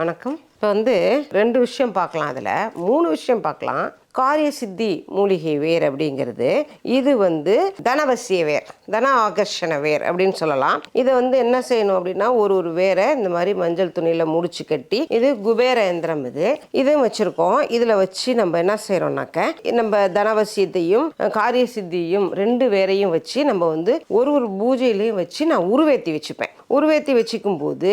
வணக்கம். இப்போ வந்து ரெண்டு விஷயம் பார்க்கலாம் அதில். மூணு விஷயம் பார்க்கலாம். காரிய சித்தி மூலிகை வேர் அப்படிங்கிறது. இது வந்து தனவசிய வேர் தன ஆகர்ஷண வேர் அப்படின்னு சொல்லலாம். இதை வந்து என்ன செய்யணும் அப்படின்னா ஒரு ஒரு வேரை இந்த மாதிரி மஞ்சள் துணியில் முடிச்சு கட்டி இது குபேர எந்திரம் இது. இதுவும் வச்சுருக்கோம். இதில் வச்சு நம்ம என்ன செய்கிறோம்னாக்க நம்ம தனவசியத்தையும் காரிய சித்தியும் ரெண்டு வேரையும் வச்சு நம்ம வந்து ஒரு ஒரு பூஜையிலையும் வச்சு நான் உருவேத்தி வச்சுப்பேன். உருவேத்தி வச்சுக்கும் போது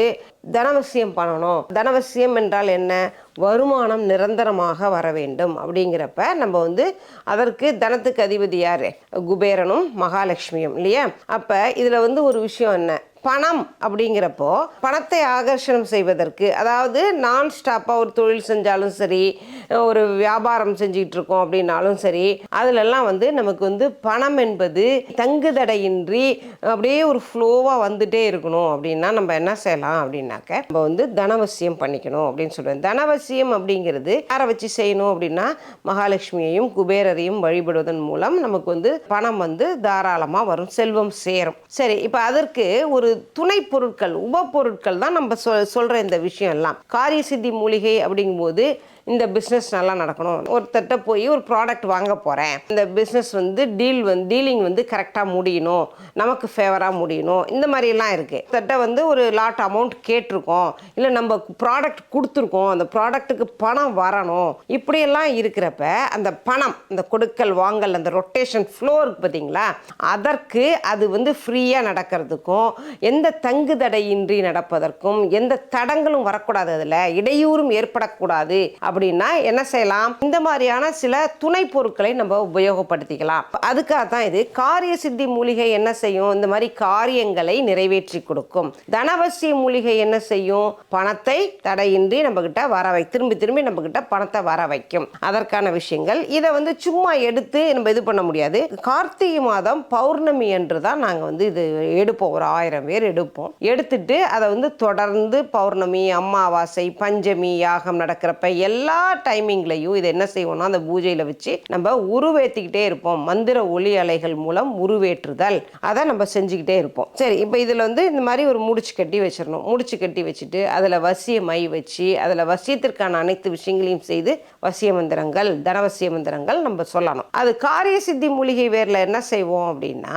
தனவசியம் பண்ணணும். தனவசியம் என்றால் என்ன? வருமானம் நிரந்தரமாக வர வேண்டும். அப்படிங்கிறப்ப நம்ம வந்து அதற்கு தனத்துக்கு அதிபதி யார்? குபேரனும் மகாலட்சுமியும் இல்லையா? அப்போ இதில் வந்து ஒரு விஷயம் என்ன? பணம் அப்படிங்கிறப்போ பணத்தை ஆகர்ஷணம் செய்வதற்கு அதாவது நான் ஸ்டாப்பாக ஒரு தொழில் செஞ்சாலும் சரி ஒரு வியாபாரம் செஞ்சுக்கிட்டு இருக்கோம் அப்படின்னாலும் சரி அதிலெல்லாம் வந்து நமக்கு வந்து பணம் என்பது தங்குதடையின்றி அப்படியே ஒரு ஃப்ளோவாக வந்துட்டே இருக்கணும் அப்படின்னா நம்ம என்ன செய்யலாம் அப்படின்னாக்க நம்ம வந்து தனவசியம் பண்ணிக்கணும் அப்படின்னு சொல்லுவேன். தனவசியம் அப்படிங்கிறது யாரை வச்சு செய்யணும் அப்படின்னா மகாலட்சுமியையும் குபேரரையும் வழிபடுவதன் மூலம் நமக்கு வந்து பணம் வந்து தாராளமாக வரும் செல்வம் சேரும். சரி இப்போ அதற்கு ஒரு துணை பொருட்கள் உப பொருட்கள் தான் நம்ம சொல் சொல்கிற இந்த விஷயம் எல்லாம் காரிய சித்தி மூலிகை அப்படிங்கும்போது இந்த பிஸ்னஸ் நல்லா நடக்கணும். ஒருத்தர்கிட்ட போய் ஒரு ப்ராடக்ட் வாங்க போகிறேன் இந்த பிஸ்னஸ் வந்து டீல் வந்து டீலிங் வந்து கரெக்டாக முடியணும். நமக்கு ஃபேவராக முடியணும். இந்த மாதிரிலாம் இருக்குது தட்ட வந்து ஒரு லாட் அமௌண்ட் கேட்டிருக்கோம். இல்லை நம்ம ப்ராடக்ட் கொடுத்துருக்கோம். அந்த ப்ராடக்ட்டுக்கு பணம் வரணும். இப்படியெல்லாம் இருக்கிறப்ப அந்த பணம் இந்த கொடுக்கல் வாங்கல் அந்த ரொட்டேஷன் ஃப்ளோ இருக்குது பார்த்தீங்களா அதற்கு அது வந்து ஃப்ரீயாக நடக்கிறதுக்கும் எந்த தங்குதடையின்றி நடப்பதற்கும் எந்த தடங்களும் வரக்கூடாது அதில். இடையூறும் ஏற்படக்கூடாது. அப்படின்னா என்ன செய்யலாம்? இந்த மாதிரியான சில துணை பொருட்களை நம்ம உபயோகப்படுத்திக்கலாம். அதுக்காக தான் இது. காரிய சித்தி மூலிகை என்ன செய்யும்? இந்த மாதிரி காரியங்களை நிறைவேற்றி கொடுக்கும். தனவசிய மூலிகை என்ன செய்யும்? பணத்தை தடையின்றி நம்ம கிட்ட வர வை திரும்பி திரும்பி நம்ம கிட்ட பணத்தை வர வைக்கும். அதற்கான விஷயங்கள். இதை வந்து சும்மா எடுத்து நம்ம இது பண்ண முடியாது. கார்த்திகை மாதம் பௌர்ணமி என்று தான் நாங்கள் வந்து இது எடுப்போம். ஒரு ஆயிரம் பேர் எடுப்போம். எடுத்துட்டு அதை வந்து தொடர்ந்து பௌர்ணமி அமாவாசை பஞ்சமி யாகம் நடக்கிறப்ப எல்லா எல்லா டைமிங்லையும் இதை என்ன செய்வோம்னா அந்த பூஜையில் வச்சு நம்ம உருவேற்றிக்கிட்டே இருப்போம். மந்திர ஒளி அலைகள் மூலம் உருவேற்றுதல். அதை நம்ம செஞ்சுக்கிட்டே இருப்போம். சரி இப்போ இதில் வந்து இந்த மாதிரி ஒரு முடிச்சு கட்டி வச்சிடணும். முடிச்சு கட்டி வச்சுட்டு அதில் வசிய மை வச்சு அதில் வசியத்திற்கான அனைத்து விஷயங்களையும் செய்து வசிய மந்திரங்கள் தனவசிய மந்திரங்கள் நம்ம சொல்லணும். அது காரிய சித்தி மூலிகை வேரில் என்ன செய்வோம் அப்படின்னா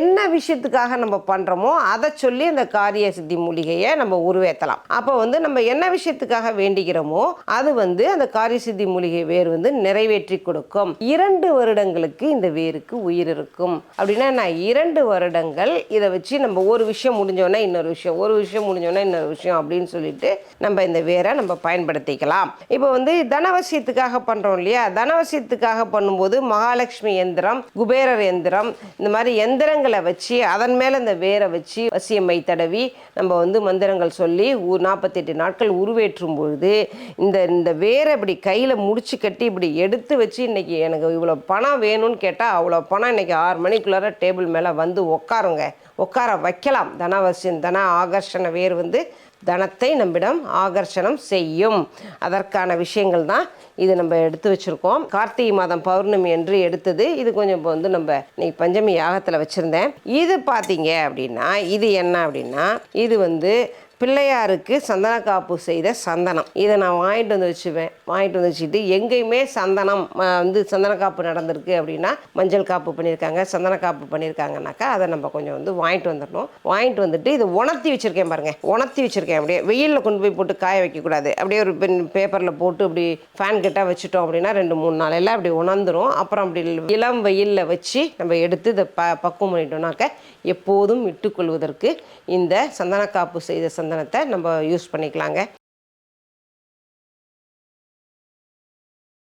என்ன விஷயத்துக்காக நம்ம பண்ணுறோமோ அதை சொல்லி அந்த காரிய சித்தி மூலிகையை நம்ம உருவேற்றலாம் அப்போ வந்து நம்ம என்ன விஷயத்துக்காக வேண்டிக்கிறோமோ அது வந்து அந்த காரிய சித்தி மூலிகை வேர் வந்து நிறைவேற்றி கொடுக்கும். இரண்டு வருடங்களுக்கு இந்த வேருக்கு உயிர் இருக்கும். அப்படின்னா நான் இரண்டு வருடங்கள் இதை வச்சு நம்ம ஒரு விஷயம் முடிஞ்சோன்னா இன்னொரு விஷயம் ஒரு விஷயம் முடிஞ்சோன்னா இன்னொரு விஷயம் அப்படின்னு சொல்லிட்டு நம்ம இந்த வேரை நம்ம பயன்படுத்திக்கலாம். இப்போ வந்து தனவசியத்துக்காக பண்ணுறோம் இல்லையா? தனவசியத்துக்காக பண்ணும்போது மகாலட்சுமி எந்திரம் குபேரர் எந்திரம் இந்த மாதிரி எந்திரங்களை வச்சு அதன் மேலே இந்த வேரை வச்சு வசியமை தடவி நம்ம வந்து மந்திரங்கள் சொல்லி நாற்பத்தெட்டு நாட்கள் உருவேற்றும் பொழுது இந்த இந்த வேரை இப்படி கையில் முடிச்சு கட்டி இப்படி எடுத்து வச்சு இன்னைக்கு எனக்கு இவ்வளோ பணம் வேணும்னு கேட்டால் அவ்வளோ பணம் இன்னைக்கு ஆறு மணிக்குள்ளார டேபிள் மேலே வந்து உட்காருங்க உட்கார வைக்கலாம். தனவசியம் தன ஆகர்ஷண வேர் வந்து தனத்தை நம்மிடம் ஆகர்ஷணம் செய்யும். அதற்கான விஷயங்கள் தான் இது நம்ம எடுத்து வச்சுருக்கோம். கார்த்திகை மாதம் பௌர்ணமி என்று எடுத்தது. இது கொஞ்சம் இப்போ வந்து நம்ம இன்னைக்கு பஞ்சமி யாகத்தில் வச்சுருந்தேன். இது பார்த்தீங்க அப்படின்னா இது என்ன அப்படின்னா இது வந்து பிள்ளையாருக்கு சந்தன காப்பு செய்த சந்தனம். இதை நான் வாங்கிட்டு வந்து வச்சுவேன் வாங்கிட்டு வந்து வச்சுட்டு எங்கேயுமே சந்தனம் வந்து சந்தன காப்பு நடந்திருக்கு அப்படின்னா மஞ்சள் காப்பு பண்ணியிருக்காங்க சந்தன காப்பு பண்ணியிருக்காங்கனாக்கா அதை நம்ம கொஞ்சம் வந்து வாங்கிட்டு வந்துடணும். வாங்கிட்டு வந்துட்டு இதை உணர்த்தி வச்சுருக்கேன் பாருங்கள் உணர்த்தி வச்சுருக்கேன். அப்படியே வெயிலில் கொண்டு போய் போட்டு காய வைக்கக்கூடாது. அப்படியே ஒரு பென் பேப்பரில் போட்டு இப்படி ஃபேன் கிட்ட வச்சுட்டோம் அப்படின்னா ரெண்டு மூணு நாளையில் அப்படி உணர்ந்துரும். அப்புறம் அப்படி இளம் வெயிலில் வச்சு நம்ம எடுத்து இதை ப பக்குவம் பண்ணிட்டோம்னாக்க எப்போதும் இட்டுக்கொள்வதற்கு இந்த சந்தன காப்பு செய்த சந்தனத்தை நம்ம யூஸ் பண்ணிக்கலாங்க.